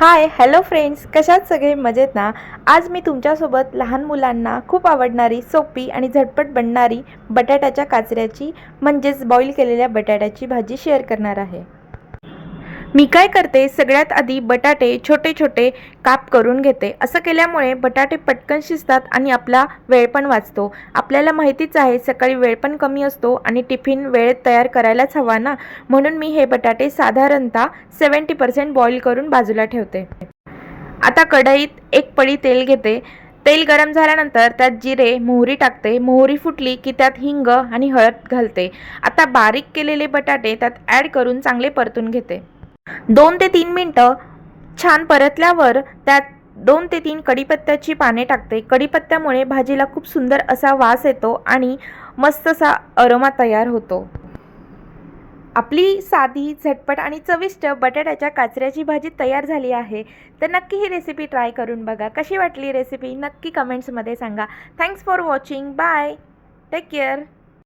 Hi hello friends कशात सगळे? मजेत ना? आज मी तुमच्यासोबत लहान मुलांना खूप आवडणारी सोपी आणि झटपट बनणारी बटाट्याच्या काचऱ्याची म्हणजेच बॉईल केलेल्या बटाट्याची भाजी शेअर करणार आहे. मी काय करते? सगळ्यात आधी बटाटे छोटे छोटे काप करून घेते. असं केल्यामुळे बटाटे पटकन शिजतात आणि आपला वेळ पण वाचतो. आपल्याला माहितीच आहे सकाळी वेळ पण कमी असतो आणि टिफिन वेळेत तयार करायलाच हवा ना? म्हणून मी हे बटाटे साधारणतः सेवन्टी पर्सेंट बॉईल करून बाजूला ठेवते. आता कढईत एक पळी तेल घेते. तेल गरम झाल्यानंतर त्यात जिरे मोहरी टाकते. मोहरी फुटली की त्यात हिंग आणि हळद घालते. आता बारीक केलेले बटाटे त्यात ॲड करून चांगले परतून घेते. दोन ते तीन मिनटं छान परतल्यावर त्यात दोन ते तीन कढीपत्त्याची पाने टाकते. कढीपत्त्यामुळे भाजीला खूप सुंदर असा वास येतो आणि मस्त असा अरोमा तयार होतो. आपली साधी झटपट आणि चविष्ट बटाट्याच्या काचऱ्याची भाजी तयार झाली आहे. तर नक्की ही रेसिपी ट्राय करून बघा. कशी वाटली रेसिपी नक्की कमेंट्समध्ये सांगा. Thanks for watching bye take care